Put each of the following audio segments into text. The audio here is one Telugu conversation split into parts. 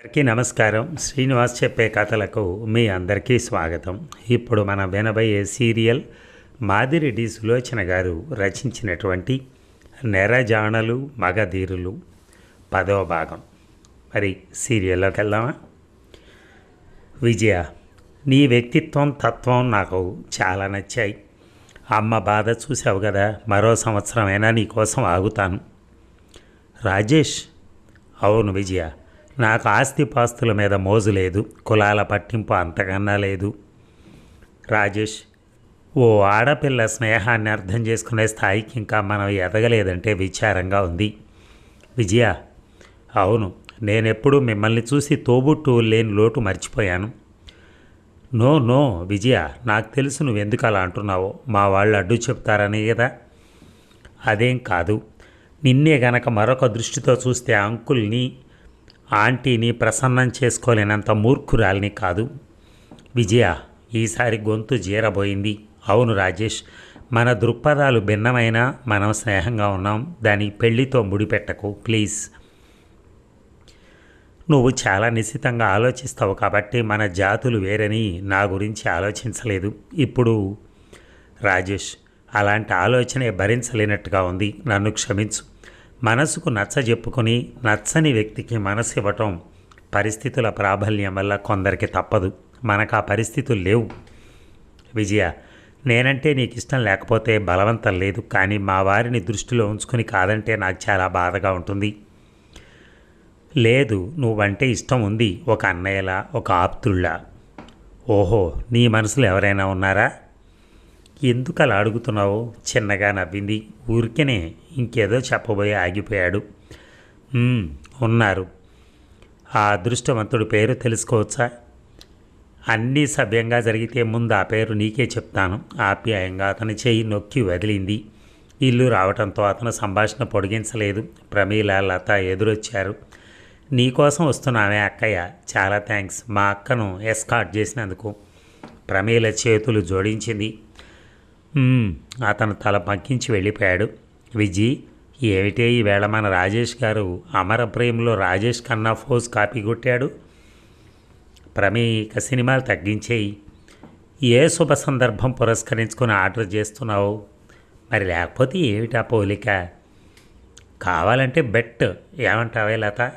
అందరికీ నమస్కారం. శ్రీనివాస్ చెప్పే కథలకు మీ అందరికీ స్వాగతం. ఇప్పుడు మన వినబోయే సీరియల్ మాదిరెడ్డి సులోచన గారు రచించినటువంటి నెరజాణలు మగధీరులు పదో భాగం. మరి సీరియల్లోకి వెళ్దామా? విజయ నీ వ్యక్తిత్వం తత్వం నాకు చాలా నచ్చాయి. అమ్మ బాధ చూసావు కదా మరో సంవత్సరమైనా నీకోసం ఆగుతాను. రాజేష్ అవును విజయ నాకు ఆస్తిపాస్తుల మీద మోజు లేదు కులాల పట్టింపు అంతకన్నా లేదు. రాజేష్ ఓ ఆడపిల్ల స్నేహాన్ని అర్థం చేసుకునే స్థాయికి ఇంకా మనం ఎదగలేదంటే విచారంగా ఉంది. విజయ అవును నేనెప్పుడు మిమ్మల్ని చూసి తోబుట్టు లేని లోటు మర్చిపోయాను. నో నో విజయ నాకు తెలుసు నువ్వెందుకు అలా అంటున్నావో మా వాళ్ళు అడ్డు చెప్తారనే కదా. అదేం కాదు నిన్నే గనక మరొక దృష్టితో చూస్తే అంకుల్ని ఆంటీని ప్రసన్నం చేసుకోలేనంత మూర్ఖురాలిని కాదు. విజయ ఈసారి గొంతు జీరబోయింది. అవును రాజేష్ మన దృక్పథాలు భిన్నమైనా మనం స్నేహంగా ఉన్నాం. దాని పెళ్ళితో ముడిపెట్టకు ప్లీజ్. నువ్వు చాలా నిశ్చితంగా ఆలోచిస్తావు కాబట్టి మన జాతులు వేరని నా గురించి ఆలోచించలేదు. ఇప్పుడు రాజేష్ అలాంటి ఆలోచనే భరించలేనట్టుగా ఉంది. నన్ను క్షమించు. మనసుకు నచ్చ చెప్పుకొని నచ్చని వ్యక్తికి మనసు ఇవ్వటం పరిస్థితుల ప్రాబల్యం వల్ల కొందరికి తప్పదు. మనకు ఆ పరిస్థితులు లేవు. విజయ నేనంటే నీకు ఇష్టం లేకపోతే బలవంతం లేదు కానీ మా వారిని దృష్టిలో ఉంచుకొని కాదంటే నాకు చాలా బాధగా ఉంటుంది. లేదు నువ్వంటే ఇష్టం ఉంది. ఒక అన్నయ్యలా ఒక ఆప్తుళ్ళ. ఓహో నీ మనసులో ఎవరైనా ఉన్నారా? ఎందుకు అలా అడుగుతున్నావు చిన్నగా నవ్వింది. ఊరికేనే ఇంకేదో చెప్పబోయి ఆగిపోయాడు. ఉన్నారు. ఆ అదృష్టవంతుడి పేరు తెలుసుకోవచ్చా? అన్నీ సభ్యంగా జరిగితే ముందు ఆ పేరు నీకే చెప్తాను. ఆప్యాయంగా అతని చేయి నొక్కి వదిలింది. ఇల్లు రావటంతో అతను సంభాషణ పొడిగించలేదు. ప్రమీల లత ఎదురొచ్చారు. నీకోసం వస్తున్నామే అక్కయ్య. చాలా థ్యాంక్స్ మా అక్కను ఎస్కాట్ చేసినందుకు. ప్రమీల చేతులు జోడించింది. అతను తల పంకించి వెళ్ళిపోయాడు. విజి ఏమిటే ఈవేళ మన రాజేష్ గారు అమర ప్రేమలో రాజేష్ కన్నా ఫోజ్ కాపీ కొట్టాడు? ప్రమేక సినిమాలు తగ్గించేయి. ఏ శుభ సందర్భం పురస్కరించుకొని ఆర్డర్ చేస్తున్నావు? మరి లేకపోతే ఏమిటా పోలిక? కావాలంటే బెట్. ఏమంటావే లత?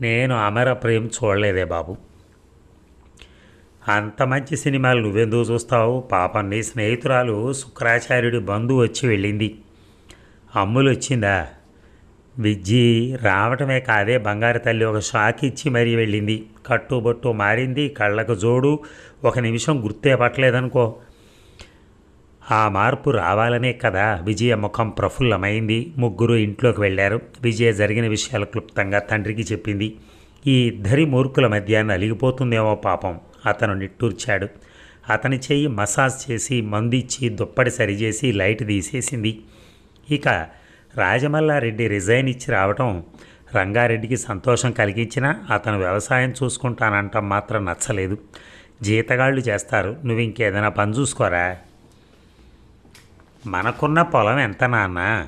నేను అమర ప్రేమ్ చూడలేదే బాబు. అంత మంచి సినిమాలు నువ్వెందుకు చూస్తావు? పాపం నీ స్నేహితురాలు శుక్రాచార్యుడి బంధువు వచ్చి వెళ్ళింది. అమ్ములు వచ్చిందా విజ్జి రావటమే కాదే బంగారు తల్లి ఒక షాక్ ఇచ్చి మరీ వెళ్ళింది. కట్టుబొట్టు మారింది కళ్ళకు జోడు ఒక నిమిషం గుర్తే పట్టలేదనుకో. ఆ మార్పు రావాలనే కదా విజయ ముఖం ప్రఫుల్లమైంది. ముగ్గురు ఇంట్లోకి వెళ్ళారు. విజయ జరిగిన విషయాలు క్లుప్తంగా తండ్రికి చెప్పింది. ఈ ఇద్దరి మూర్ఖుల మధ్య నలిగిపోతుందేమో పాపం. అతను నిట్టూర్చాడు. అతని చెయ్యి మసాజ్ చేసి మందిచ్చి దుప్పటి సరిచేసి లైట్ తీసేసింది. ఇక రాజమల్లారెడ్డి రిజైన్ ఇచ్చి రావటం రంగారెడ్డికి సంతోషం కలిగించినా అతను వ్యవసాయం చూసుకుంటానంటం మాత్రం నచ్చలేదు. జీతగాళ్ళు చేస్తారు. నువ్వు ఇంకేదైనా పని చూసుకోరా? మనకున్న పొలం ఎంత నాన్న?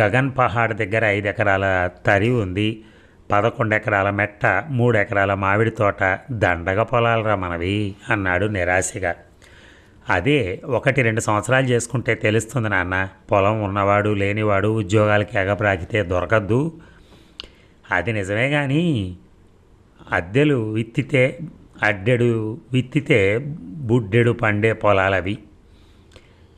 గగన్ పహాడ్ దగ్గర ఐదు ఎకరాల తరి ఉంది. పదకొండు ఎకరాల మెట్ట మూడు ఎకరాల మామిడి తోట దండగ పొలాలరా మనవి అన్నాడు నిరాశగా. అదే ఒకటి రెండు సంవత్సరాలు చేసుకుంటే తెలుస్తుంది నాన్న పొలం ఉన్నవాడు లేనివాడు ఉద్యోగాలకి ఎగబ్రాకితే దొరకద్దు. అది నిజమే కానీ అద్దెలు విత్తితే అడ్డెడు విత్తితే బుడ్డెడు పండే పొలాలవి.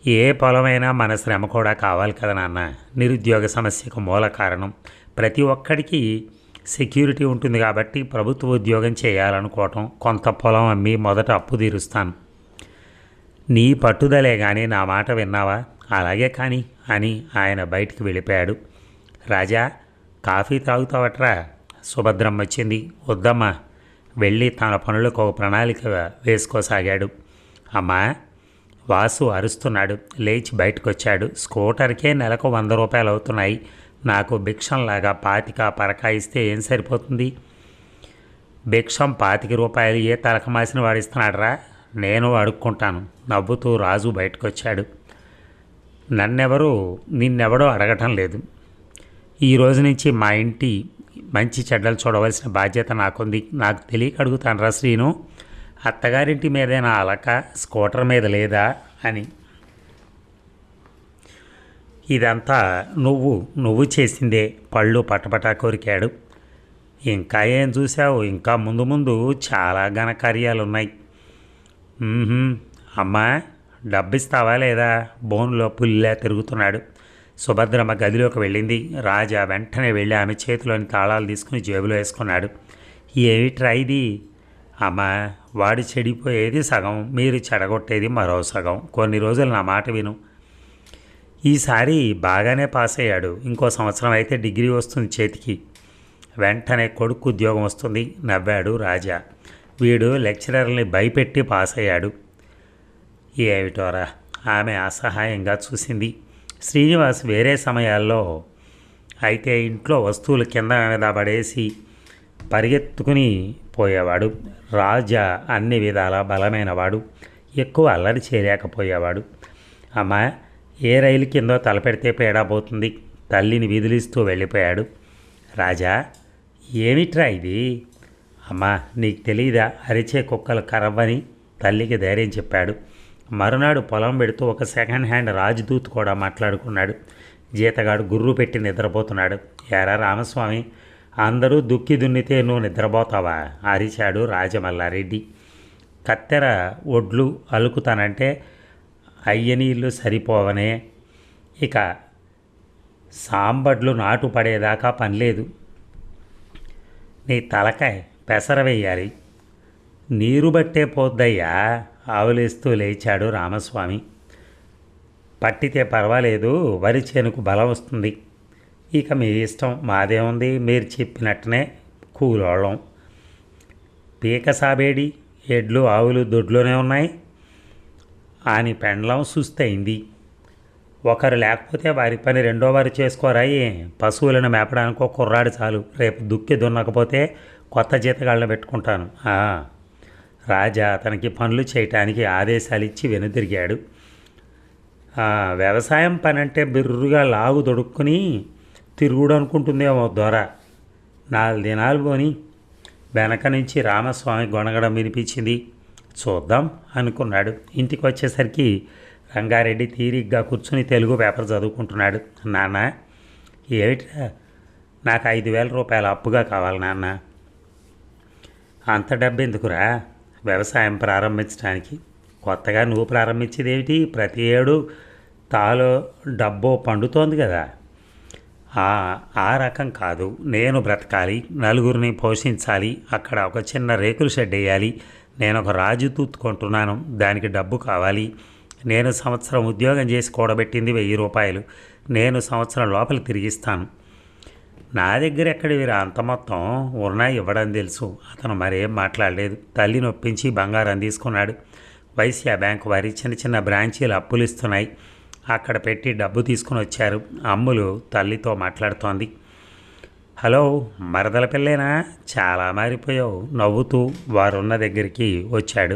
ఏ పొలమైనా మన శ్రమ కూడా కావాలి కదా నాన్న నిరుద్యోగ సమస్యకు మూల కారణం. ప్రతి ఒక్కడికి సెక్యూరిటీ ఉంటుంది కాబట్టి ప్రభుత్వ ఉద్యోగం చేయాలనుకోవటం కొంత పొలం అమ్మి మొదట అప్పు తీరుస్తాను. నీ పట్టుదలే కానీ నా మాట విన్నావా? అలాగే కానీ అని ఆయన బయటికి వెళ్ళిపోయాడు. రాజా కాఫీ తాగుతావట్రా? సుభద్రం వచ్చింది. వద్దమ్మా వెళ్ళి తన పనులకు ఒక ప్రణాళిక వేసుకోసాగాడు. అమ్మా వాసు అరుస్తున్నాడు. లేచి బయటకు వచ్చాడు స్కూటర్కే నెలకు వంద రూపాయలు అవుతున్నాయి నాకు భిక్షంలాగా పాతిక పరకా ఇస్తే ఏం సరిపోతుంది? భిక్షం పాతిక రూపాయలు ఏ తలకమాసిన వాడిస్తున్నాడరా నేను అడుక్కుంటాను. నవ్వుతూ రాజు బయటకు వచ్చాడు నన్నెవరూ నిన్నెవడో అడగటం లేదు. ఈ రోజు నుంచి మా ఇంటి మంచి చెడ్డలు చూడవలసిన బాధ్యత నాకుంది. నాకు తెలియక అడుగుతాను రా శ్రీను అత్తగారింటి మీదేనా అలక? స్కూటర్ మీద లేదా? అని. ఇదంతా నువ్వు నువ్వు చేసిందే పళ్ళు పటపటా కొరికాడు. ఇంకా ఏం చూసావు ఇంకా ముందు ముందు చాలా ఘనకార్యాలు ఉన్నాయి అమ్మా డబ్బిస్తావా లేదా? బోన్లో పుల్లా తిరుగుతున్నాడు. సుభద్రమ్మ గదిలోకి వెళ్ళింది. రాజా వెంటనే వెళ్ళి ఆమె చేతిలోని తాళాలు తీసుకుని జేబులో వేసుకున్నాడు. ఏమిట్రా ఇది? అమ్మా వాడు చెడిపోయేది సగం మీరు చెడగొట్టేది మరో సగం. కొన్ని రోజులు నా మాట విను. ఈసారి బాగానే పాస్ అయ్యాడు. ఇంకో సంవత్సరం అయితే డిగ్రీ వస్తుంది చేతికి. వెంటనే కొడుకు ఉద్యోగం వస్తుంది నవ్వాడు రాజా. వీడు లెక్చరర్ని భయపెట్టి పాస్ అయ్యాడు. ఏమిటోరా ఆమె అసహాయంగా చూసింది. శ్రీనివాస్ వేరే సమయాల్లో అయితే ఇంట్లో వస్తువులు కింద మీద పడేసి పరిగెత్తుకుని పోయేవాడు. రాజా అన్ని విధాల బలమైనవాడు. ఎక్కువ అల్లరి చేయలేకపోయేవాడు. అమ్మా ఏ రైలు కిందో తలపెడితే పేడబోతుంది తల్లిని విదిలిస్తూ వెళ్ళిపోయాడు. రాజా ఏమిట్రా ఇది? అమ్మా నీకు తెలియదా అరిచే కుక్కలు కరవ్వని తల్లికి ధైర్యం చెప్పాడు. మరునాడు పొలం పెడుతూ ఒక సెకండ్ హ్యాండ్ రాజదూత్ కూడా మాట్లాడుకున్నాడు. జీతగాడు గుర్రు పెట్టి నిద్రపోతున్నాడు. ఎరా రామస్వామి అందరూ దుక్కి దున్నితే నువ్వు నిద్రపోతావా? అరిచాడు రాజమల్లారెడ్డి. కత్తెర ఒడ్లు అలుకుతానంటే అయ్య నీళ్ళు సరిపోవనే. ఇక సాంబడ్లు నాటు పడేదాకా పనిలేదు. నీ తలకాయ పెసర వేయాలి నీరు బట్టే పోద్దయ్యా ఆవులేస్తూ లేచాడు రామస్వామి. పట్టితే పర్వాలేదు వరి చేనుకు బలం వస్తుంది. ఇక మీ ఇష్టం మాదేముంది? మీరు చెప్పినట్టునే కూలోళ్ళం. పీక సాబేడి ఎడ్లు ఆవులు దొడ్లోనే ఉన్నాయి. ఆని పెండ్లం సుస్తయింది. ఒకరు లేకపోతే వారి పని రెండో వారు పశువులను మేపడానికి ఒక కుర్రాడు చాలు. రేపు దుక్కి దున్నకపోతే కొత్త జీతగాళ్ళని పెట్టుకుంటాను. రాజా అతనికి పనులు చేయటానికి ఆదేశాలు ఇచ్చి వెనుదిరిగాడు వ్యవసాయం పని అంటే బిర్రుగా లాగు దొడుక్కుని తిరుగుడు అనుకుంటుందేమో దొర. నాలుగు దినాలు పోని. వెనక నుంచి రామస్వామి గొనగడం వినిపించింది. చూద్దాం అనుకున్నాడు. ఇంటికి వచ్చేసరికి రంగారెడ్డి తీరిగ్గా కూర్చుని తెలుగు పేపర్ చదువుకుంటున్నాడు. నాన్న ఏమిట్రా? నాకు ఐదు వేల రూపాయల అప్పుగా కావాలి నాన్న. అంత డబ్బు ఎందుకురా వ్యవసాయం ప్రారంభించడానికి. కొత్తగా నువ్వు ప్రారంభించేది ఏమిటి ప్రతి ఏడు తాలో డబ్బు పండుతోంది కదా. ఆ ఆ రకం కాదు. నేను బ్రతకాలి నలుగురిని పోషించాలి అక్కడ ఒక చిన్న రేకుల షెడ్ వేయాలి నేను ఒక రాజు తూత్తుకుంటున్నాను దానికి డబ్బు కావాలి. నేను సంవత్సరం ఉద్యోగం చేసి కూడబెట్టింది వెయ్యి రూపాయలు. నేను సంవత్సరం లోపల తిరిగిస్తాను. నా దగ్గర ఎక్కడ వీరు అంత మొత్తం? ఉన్నా ఇవ్వడం తెలుసు. అతను మరేం మాట్లాడలేదు. తల్లి నొప్పించి బంగారం తీసుకున్నాడు. వైశ్య బ్యాంకు వారి చిన్న చిన్న బ్రాంచీలు అప్పులు ఇస్తున్నాయి. అక్కడ పెట్టి డబ్బు తీసుకుని వచ్చారు. అమ్ములు తల్లితో మాట్లాడుతోంది. హలో మరదల పిల్లేనా? చాలా మారిపోయావు. నవ్వుతూ వారున్న దగ్గరికి వచ్చాడు.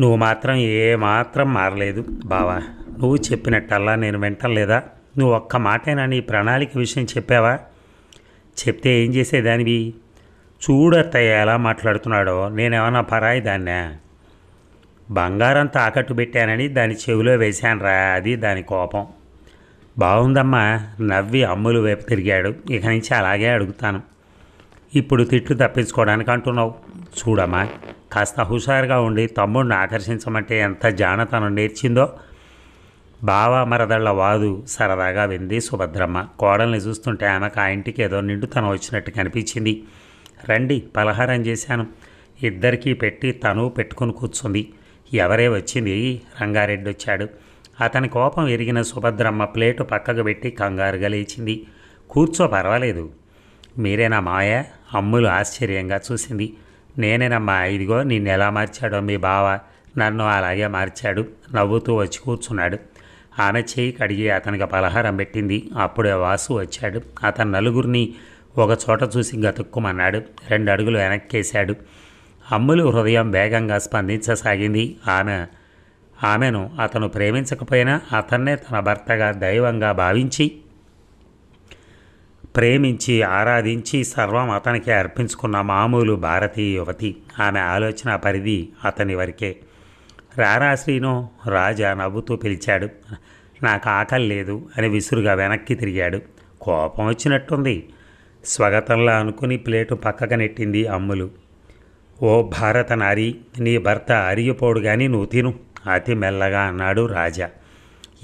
నువ్వు మాత్రం ఏమాత్రం మారలేదు బావా. నువ్వు చెప్పినట్టల్లా నేను వింటలేదా? నువ్వు ఒక్క మాటైనా నీ ప్రణాళిక విషయం చెప్పావా? చెప్తే ఏం చేసేదానివి? చూడత్తయ్య ఎలా మాట్లాడుతున్నాడో నేనేమన్నా పరాయి దాన్నే? బంగారం తాకట్టు పెట్టానని దాని చెవిలో వేశానురా అది దాని కోపం. బాగుందమ్మా నవ్వి అమ్ములు వైపు తిరిగాడు. ఇక నుంచి అలాగే అడుగుతాను. ఇప్పుడు తిట్లు తప్పించుకోవడానికి అంటున్నావు. చూడమ్మా కాస్త హుషారుగా ఉండి తమ్ముడిని ఆకర్షించమంటే ఎంత జానతనం నేర్చిందో. బావ మరదళ్ళ వాదు సరదాగా వింది సుభద్రమ్మ. కోడల్ని చూస్తుంటే ఆమెకు ఆ ఇంటికి ఏదో నిండుతనం వచ్చినట్టు కనిపించింది. రండి పలహారం చేశాను. ఇద్దరికీ పెట్టి తను పెట్టుకుని కూర్చుంది. ఎవరే వచ్చింది? రంగారెడ్డి వచ్చాడు. అతని కోపం ఎరిగిన సుభద్రమ్మ ప్లేటు పక్కకు పెట్టి కంగారుగా లేచింది. కూర్చో పర్వాలేదు. మీరేనా మాయ? అమ్ములు ఆశ్చర్యంగా చూసింది. నేనేనమ్మా ఇదిగో నిన్ను ఎలా మార్చాడో మీ బావ? నన్ను అలాగే మార్చాడు. నవ్వుతూ వచ్చి కూర్చున్నాడు. ఆమె చేయి కడిగి అతనికి పలహారం పెట్టింది. అప్పుడే వాసు వచ్చాడు. అతను నలుగురిని ఒక చోట చూసి గతుక్కుమన్నాడు. రెండు అడుగులు వెనక్కేశాడు. అమ్ములు హృదయం వేగంగా స్పందించసాగింది. ఆమె ఆమెను అతను ప్రేమించకపోయినా అతన్నే తన భర్తగా దైవంగా భావించి ప్రేమించి ఆరాధించి సర్వం అతనికి అర్పించుకున్న మామూలు భారతీయ యువతి. ఆమె ఆలోచన పరిధి అతని వరకే. రారా శ్రీను? రాజా నవ్వుతూ పిలిచాడు. నాకు ఆకలి లేదు అని విసురుగా వెనక్కి తిరిగాడు. కోపం వచ్చినట్టుంది. స్వగతంలా అనుకుని ప్లేటు పక్కకు నెట్టింది అమ్ములు. ఓ భారత నారి నీ భర్త అరిగిపోడు కానీ నువ్వు తిను. అతి మెల్లగా అన్నాడు రాజా.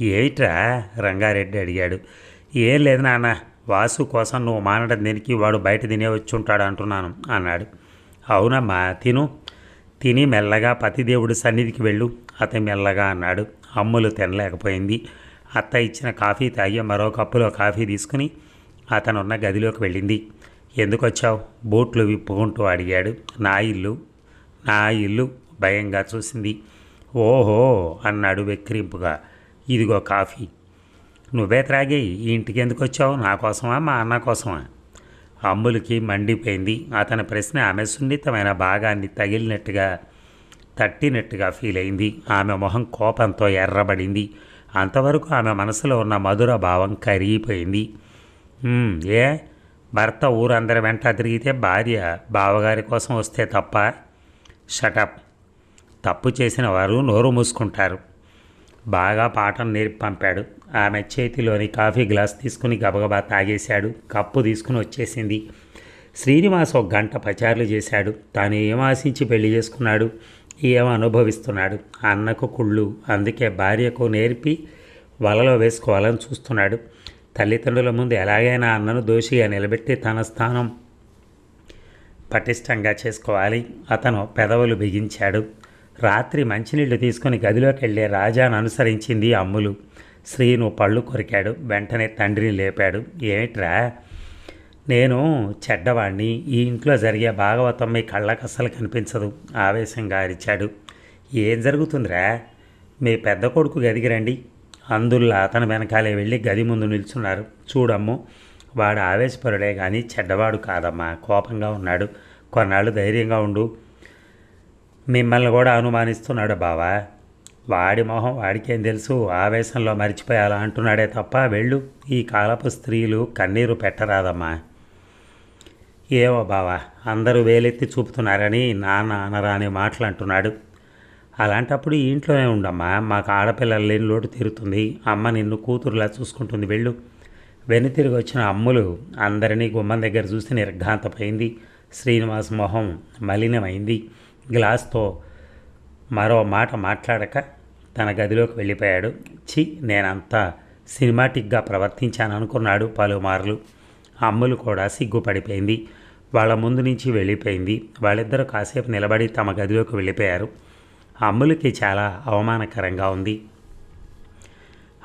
ఏమిట్రా రంగారెడ్డి అడిగాడు. ఏం లేదు నాన్న వాసు కోసం నువ్వు మానడం దీనికి? వాడు బయట తినే వచ్చి ఉంటాడు అంటున్నాను అన్నాడు. అవునమ్మా తిను. తిని మెల్లగా పతిదేవుడి సన్నిధికి వెళ్ళు అతని మెల్లగా అన్నాడు. అమ్ములు తినలేకపోయింది. అత్త ఇచ్చిన కాఫీ తాగి మరో కప్పులో కాఫీ తీసుకుని అతనున్న గదిలోకి వెళ్ళింది. ఎందుకొచ్చావు? బూట్లు విప్పుకుంటూ అడిగాడు. నా ఇల్లు నా ఇల్లు భయంగా చూసింది. ఓహో అన్నాడు వెక్కిరింపుగా. ఇదిగో కాఫీ. నువ్వే త్రాగేయి. ఈ ఇంటికి ఎందుకు వచ్చావు? నా కోసమా? మా అన్న కోసమా? అమ్ములకి మండిపోయింది. అతని ప్రశ్న ఆమె సున్నితమైన భాగాన్ని తగిలినట్టుగా తట్టినట్టుగా ఫీల్ అయింది. ఆమె మొహం కోపంతో ఎర్రబడింది. అంతవరకు ఆమె మనసులో ఉన్న మధుర భావం కరిగిపోయింది. ఏ? భర్త ఊరందరి వెంట తిరిగితే భార్య బావగారి కోసం వస్తే తప్ప? షటప్ తప్పు చేసిన వారు నోరు మూసుకుంటారు. బాగా పాఠం నేర్పి పంపాడు. ఆమె చేతిలోని కాఫీ గ్లాస్ తీసుకుని గబగబా తాగేశాడు. కప్పు తీసుకుని వచ్చేసింది. శ్రీనివాస్ ఒక గంట పచారులు చేశాడు. తాను ఏం ఆశించి పెళ్ళి చేసుకున్నాడు? ఏం అనుభవిస్తున్నాడు? అన్నకు కుళ్ళు. అందుకే భార్యకు నేర్పి వలలో వేసుకోవాలని చూస్తున్నాడు. తల్లిదండ్రుల ముందు ఎలాగైనా అన్నను దోషిగా నిలబెట్టి తన స్థానం పటిష్టంగా చేసుకోవాలి. అతను పెదవులు బిగించాడు. రాత్రి మంచినీళ్ళు తీసుకుని గదిలోకి వెళ్ళే రాజాను అనుసరించింది అమ్ములు. శ్రీను పళ్ళు కొరికాడు. వెంటనే తండ్రిని లేపాడు. ఏమిట్రా? నేను చెడ్డవాణ్ణి. ఈ ఇంట్లో జరిగే భాగవతం మీ కళ్ళకు అస్సలు కనిపించదు. ఆవేశంగా అరిచాడు. ఏం జరుగుతుందిరా? మీ పెద్ద కొడుకు గదికి రండి. అందుల్లా అతను వెనకాలే వెళ్ళి గది ముందు నిల్చున్నారు. చూడమ్ము వాడు ఆవేశపరుడే కానీ చెడ్డవాడు కాదమ్మా. కోపంగా ఉన్నాడు. కొన్నాళ్ళు ధైర్యంగా ఉండు. మిమ్మల్ని కూడా అనుమానిస్తున్నాడు బావా. వాడి మొహం వాడికేం తెలుసు? ఆవేశంలో మర్చిపోయి అలా అంటున్నాడే తప్ప వెళ్ళు. ఈ కాలపు స్త్రీలు కన్నీరు పెట్టరాదమ్మా. ఏవో బావా అందరూ వేలెత్తి చూపుతున్నారని నాన్న అనరాని మాటలు అంటున్నాడు అలాంటప్పుడు ఇంట్లోనే ఉండమ్మా. మాకు ఆడపిల్లలు లేని లోటు తీరుతుంది. అమ్మ నిన్ను కూతురులా చూసుకుంటుంది. వెళ్ళు. వెనుతిరిగి వచ్చిన అమ్ములు అందరినీ గుమ్మం దగ్గర చూసి నిర్ఘాంతపోయింది. శ్రీనివాస్ మొహం మలినమైంది. గ్లాస్తో మరో మాట మాట్లాడక తన గదిలోకి వెళ్ళిపోయాడు. చి నేనంతా సినిమాటిక్గా ప్రవర్తించాను అనుకున్నాడు పలుమార్లు అమ్ములు కూడా సిగ్గుపడిపోయింది. వాళ్ళ ముందు నుంచి వెళ్ళిపోయింది. వాళ్ళిద్దరూ కాసేపు నిలబడి తమ గదిలోకి వెళ్ళిపోయారు. అమ్ములకి చాలా అవమానకరంగా ఉంది.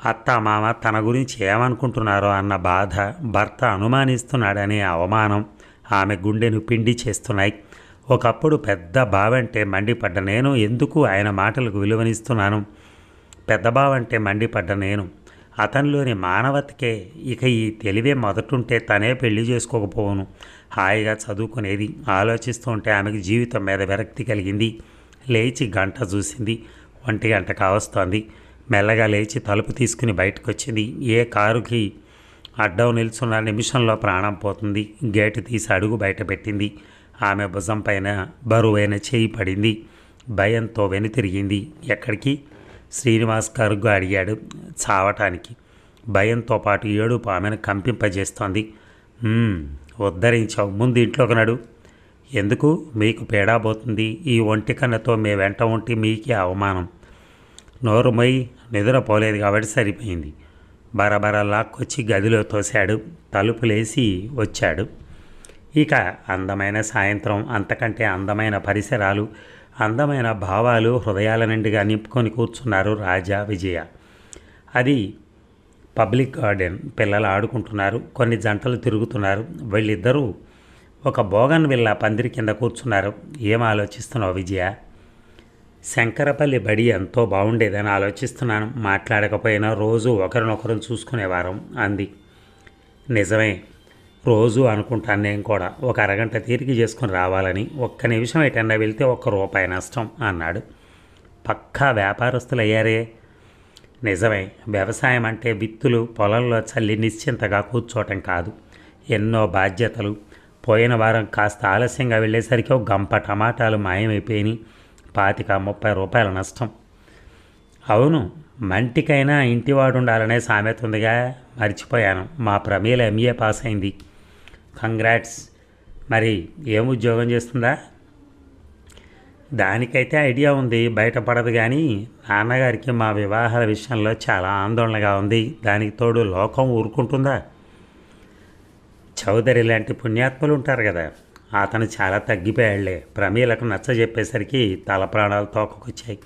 అత్త మామ తన గురించి ఏమనుకుంటున్నారో అన్న బాధ భర్త అనుమానిస్తున్నాడనే అవమానం ఆమె గుండెను పిండి చేస్తున్నాయి. ఒకప్పుడు పెద్ద బావంటే మండిపడ్డ నేను ఎందుకు ఆయన మాటలకు విలువనిస్తున్నాను? పెద్ద బావంటే మండిపడ్డ నేను. అతనిలోని మానవతకే ఇక ఈ తెలివే మొదటుంటే తనే పెళ్ళి చేసుకోకపోవును. హాయిగా చదువుకునేది ఆలోచిస్తుంటే ఆమెకి జీవితం మీద విరక్తి కలిగింది. లేచి గంట చూసింది ఒంటి గంట కావస్తోంది మెల్లగా లేచి తలుపు తీసుకుని బయటకు వచ్చింది ఏ కారుకి అడ్డం నిల్చున్న నిమిషంలో ప్రాణం పోతుంది. గేటు తీసి అడుగు బయట పెట్టింది. ఆమె భుజం పైన బరువైన చేయి పడింది. భయంతో వెనుతిరిగింది ఎక్కడికి? శ్రీనివాస్ కరుగ్గు అడిగాడు చావటానికి. భయంతో పాటు ఏడుపు ఆమెను కంపింపజేస్తోంది. ఉద్ధరించావు. ముందు ఇంట్లోకి నడు. ఎందుకు? మీకు పేడాబోతుంది ఈ ఒంటి కన్నతో మే వెంట ఉంటే మీకే అవమానం. నోరు మొయ్ నిద్రపోలేదు కాబట్టి సరిపోయింది. బరబర లాక్కొచ్చి గదిలో తోశాడు. తలుపులేసి వచ్చాడు. ఇక అందమైన సాయంత్రం అంతకంటే అందమైన పరిసరాలు అందమైన భావాలు హృదయాల నిండుగా నింపుకొని కూర్చున్నారు రాజా విజయ. అది పబ్లిక్ గార్డెన్ పిల్లలు ఆడుకుంటున్నారు కొన్ని జంటలు తిరుగుతున్నారు వీళ్ళిద్దరూ ఒక బోగన్ విల్లా పందిరి కింద కూర్చున్నారు. ఏం ఆలోచిస్తున్నావు విజయ? శంకరపల్లి బడి ఎంతో బాగుండేదని ఆలోచిస్తున్నాను. మాట్లాడకపోయినా రోజు ఒకరినొకరు చూసుకునేవారం అంది. నిజమే రోజు అనుకుంటాను నేను కూడా. ఒక అరగంట తీరిక చేసుకుని రావాలని ఒక్క నిమిషం ఎటన్నా వెళ్తే ఒక్క రూపాయి నష్టం అన్నాడు. పక్కా వ్యాపారస్తులు అయ్యారే నిజమే వ్యవసాయం అంటే విత్తులు పొలంలో చల్లి నిశ్చింతగా కూర్చోవటం కాదు. ఎన్నో బాధ్యతలు. పోయిన వారం కాస్త ఆలస్యంగా వెళ్ళేసరికి ఒక గంప టమాటాలు మాయమైపోయినాయి. పాతిక ముప్పై రూపాయల నష్టం. అవును మంటికైనా ఇంటివాడు ఉండాలనే సామెత ఉందిగా. మర్చిపోయాను. మా ప్రమీల ఎంఏ పాస్ అయింది కంగ్రాట్స్ మరి ఏం ఉద్యోగం చేస్తుందా? దానికైతే ఐడియా ఉంది బయటపడదు కానీ నాన్నగారికి మా వివాహాల విషయంలో చాలా ఆందోళనగా ఉంది. దానికి తోడు లోకం ఊరుకుంటుందా? చౌదరి లాంటి పుణ్యాత్ములు ఉంటారు కదా అతను చాలా తగ్గిపోయాళ్ళే. ప్రమీలకు నచ్చ చెప్పేసరికి తల ప్రాణాలు తోకకొచ్చాయి.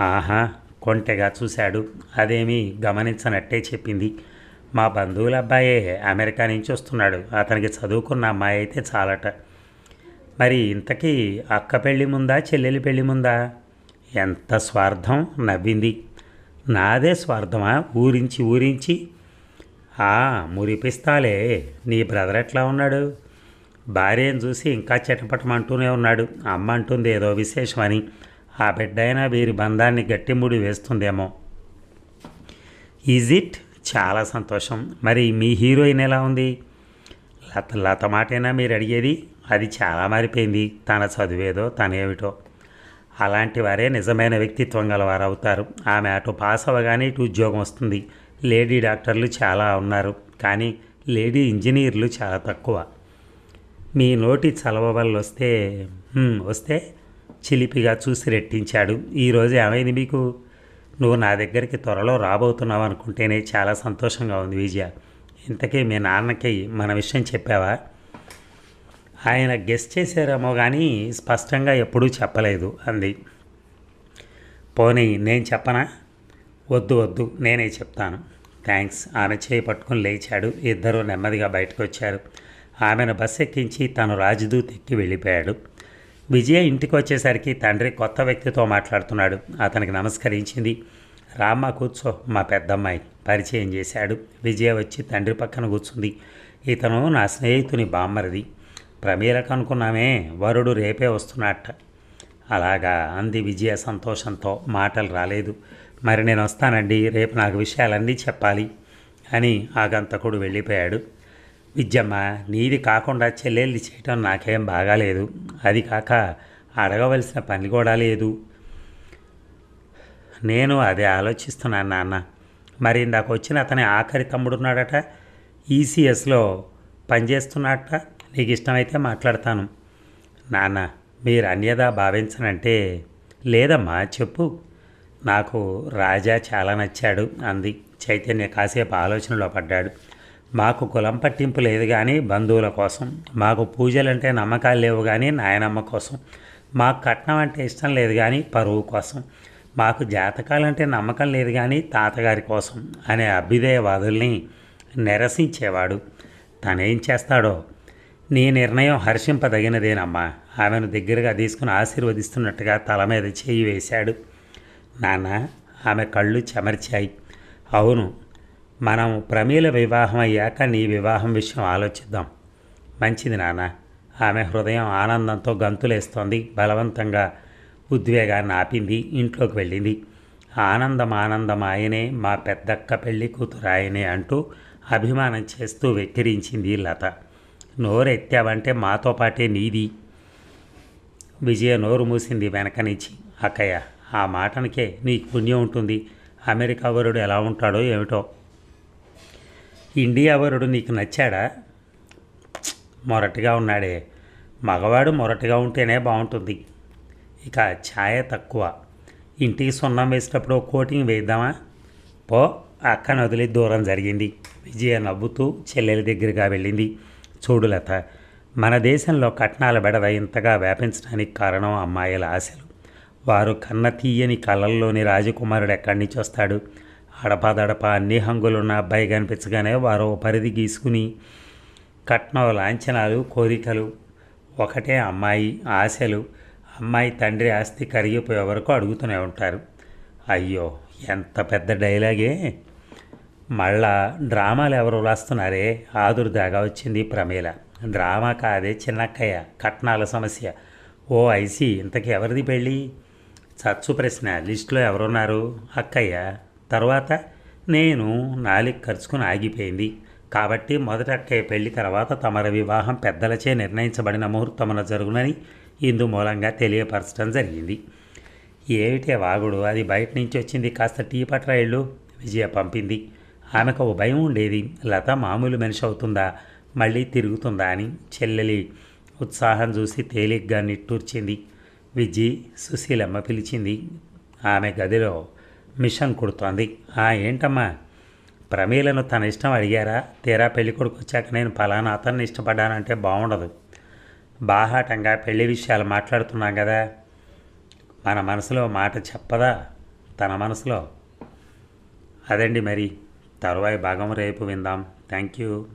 ఆహా కొంటెగా చూశాడు. అదేమీ గమనించనట్టే చెప్పింది. మా బంధువుల అబ్బాయే అమెరికా నుంచి వస్తున్నాడు. అతనికి చదువుకున్న అమ్మాయి అయితే చాలట. మరి ఇంతకీ అక్క పెళ్ళి ముందా చెల్లెలి పెళ్ళి ముందా? ఎంత స్వార్థం నవ్వింది. నాదే స్వార్థమా? ఊరించి ఊరించి. ఆ మురిపిస్తాలే. నీ బ్రదర్ ఎట్లా ఉన్నాడు? భార్యను చూసి ఇంకా చెటపటమంటూనే ఉన్నాడు. అమ్మ అంటుంది ఏదో విశేషమని. ఆ బిడ్డ అయినా వీరి బంధాన్ని గట్టిముడి వేస్తుందేమో. ఈజ్ ఇట్ చాలా సంతోషం. మరి మీ హీరోయిన్ ఎలా ఉంది? లత లత మాటైనా మీరు అడిగేది? అది చాలా మారిపోయింది. తన చదివేదో తనేమిటో. అలాంటి వారే నిజమైన వ్యక్తిత్వం గలవారు అవుతారు. ఆమె అటు పాస్ అవ్వగానే ఇటు ఉద్యోగం వస్తుంది. లేడీ డాక్టర్లు చాలా ఉన్నారు. కానీ లేడీ ఇంజనీర్లు చాలా తక్కువ. మీ నోటి చలవ వల్ల వస్తే వస్తే చిలిపిగా చూసి రెట్టించాడు. ఈరోజు ఏమైంది మీకు? నువ్వు నా దగ్గరికి త్వరలో రాబోతున్నావు అనుకుంటేనే చాలా సంతోషంగా ఉంది విజయ. ఇంతకీ మీ నాన్నకి మన విషయం చెప్పావా? ఆయన గెస్ట్ చేశారేమో కానీ స్పష్టంగా ఎప్పుడూ చెప్పలేదు అంది. పోనీ నేను చెప్పనా? వద్దు వద్దు నేనే చెప్తాను. థ్యాంక్స్ ఆమె చేయి పట్టుకుని లేచాడు. ఇద్దరు నెమ్మదిగా బయటకు వచ్చారు. ఆమెను బస్ ఎక్కించి తను రాజదూత్ ఎక్కి వెళ్ళిపోయాడు. విజయ ఇంటికి వచ్చేసరికి తండ్రి కొత్త వ్యక్తితో మాట్లాడుతున్నాడు. అతనికి నమస్కరించింది. రామ్మ కూర్చో మా పెద్దమ్మాయి పరిచయం చేశాడు. విజయ వచ్చి తండ్రి పక్కన కూర్చుంది. ఇతను నా స్నేహితుని బామ్మరిది. ప్రమీలకు అనుకున్నామే వరుడు రేపే వస్తున్నట్ట అలాగా అంది విజయ సంతోషంతో. మాటలు రాలేదు. మరి నేను వస్తానండి రేపు నాకు విషయాలన్నీ చెప్పాలి అని ఆగంతకుడు వెళ్ళిపోయాడు. విద్యమ్మ నీది కాకుండా చెల్లెల్ని చేయటం నాకేం బాగాలేదు. అది కాక అడగవలసిన పని కూడా లేదు. నేను అదే ఆలోచిస్తున్నాను నాన్న. మరి ఇందాక వచ్చిన అతని ఆఖరి తమ్ముడున్నాడట? ఈసీఎస్లో పనిచేస్తున్నట్ట నీకు ఇష్టమైతే మాట్లాడతాను. నాన్న మీరు అన్యదా భావించనంటే లేదమ్మా చెప్పు. నాకు రాజా చాలా నచ్చాడు అంది. చైతన్య కాసేపు ఆలోచనలో పడ్డాడు. మాకు కులం పట్టింపు లేదు కానీ బంధువుల కోసం. మాకు పూజలంటే నమ్మకాలు లేవు కానీ నాయనమ్మ కోసం. మాకు కట్నం అంటే ఇష్టం లేదు కానీ పరువు కోసం. మాకు జాతకాలంటే నమ్మకం లేదు కానీ తాతగారి కోసం అనే అభ్యుదయవాదుల్ని నిరసించేవాడు. తనేం చేస్తాడో? నీ నిర్ణయం హర్షింపదగినదేనమ్మా. ఆమెను దగ్గరగా తీసుకుని ఆశీర్వదిస్తున్నట్టుగా తల మీద చేయి వేశాడు. నాన్న ఆమె కళ్ళు చెమర్చాయి. అవును మనం ప్రమీల వివాహం అయ్యాక నీ వివాహం విషయం ఆలోచిద్దాం. మంచిది నాన్న. ఆమె హృదయం ఆనందంతో గంతులేస్తోంది. బలవంతంగా ఉద్వేగాన్ని ఆపింది. ఇంట్లోకి వెళ్ళింది. ఆనందం ఆనందం ఆయనే మా పెద్దక్క పెళ్ళి కూతురు ఆయనే అంటూ అభిమానం చేస్తూ వెక్కిరించింది లత. నోరెత్తావంటే మాతో పాటే నీది. విజయ నోరు మూసింది వెనక నుంచి. అక్కయ్య ఆ మాటనికే నీకు పుణ్యం ఉంటుంది. అమెరికా వరుడు ఎలా ఉంటాడో ఏమిటో. ఇండియా వరుడు నీకు నచ్చాడా? మొరటిగా ఉన్నాడే. మగవాడు మొరటిగా ఉంటేనే బాగుంటుంది. ఇక ఛాయ తక్కువ. ఇంటికి సున్నం వేసేటప్పుడు కోటింగ్ వేద్దామా? పో అక్కను వదిలి దూరం జరిగింది. విజయ నవ్వుతూ చెల్లెల దగ్గరగా వెళ్ళింది. చూడు లత మన దేశంలో కట్నాల బెడద ఇంతగా వ్యాపించడానికి కారణం అమ్మాయిల ఆశలు. వారు కన్న తీయని కళ్ళల్లోని రాజకుమారుడు ఎక్కడి నుంచి వస్తాడు? అడపాదడప అన్ని హంగులున్న అబ్బాయి కనిపించగానే వారు పరిధి గీసుకుని కట్నం లాంఛనాలు కోరికలు ఒకటే అమ్మాయి ఆశలు అమ్మాయి తండ్రి ఆస్తి కరిగిపోయే వరకు అడుగుతూనే ఉంటారు. అయ్యో ఎంత పెద్ద డైలాగే! మళ్ళా డ్రామాలు ఎవరు రాస్తున్నారే? ఆదుర్దాగా వచ్చింది ప్రమేల. డ్రామా కాదే చిన్నక్కయ్య కట్నాల సమస్య. ఓ ఐసి ఇంతకీ ఎవరిది పెళ్ళి? చచ్చు ప్రశ్న లిస్టులో ఎవరున్నారు? అక్కయ్య. తర్వాత నేను నాలిక ఖర్చుకుని ఆగిపోయింది. కాబట్టి మొదట పెళ్ళి తర్వాత తమర వివాహం పెద్దలచే నిర్ణయించబడిన ముహూర్తమున జరుగునని ఇందు మూలంగా తెలియపరచడం జరిగింది. ఏమిటే వాగుడు? అది బయట నుంచి వచ్చింది. కాస్త టీ పట్రాయిళ్ళు విజయ పంపింది. ఆమెకు ఓ భయం ఉండేది. లత మామూలు మనిషి అవుతుందా? మళ్ళీ తిరుగుతుందా అని చెల్లెలి ఉత్సాహం చూసి తేలిగ్గా నిట్టూర్చింది. విజి సుశీలమ్మ పిలిచింది. ఆమె గదిలో మిషన్ కుడుతోంది. ఆ ఏంటమ్మా? ప్రమీలను తన ఇష్టం అడిగారా? తీరా పెళ్ళి కొడుకు వచ్చాక నేను ఫలానా అతన్ని ఇష్టపడ్డానంటే బాగుండదు బాహాటంగా పెళ్ళి విషయాలు మాట్లాడుతున్నాం కదా మన మనసులో మాట చెప్పదా? తన మనసులో? అదండి మరి. తరువాయి భాగం రేపు విందాం. Thank you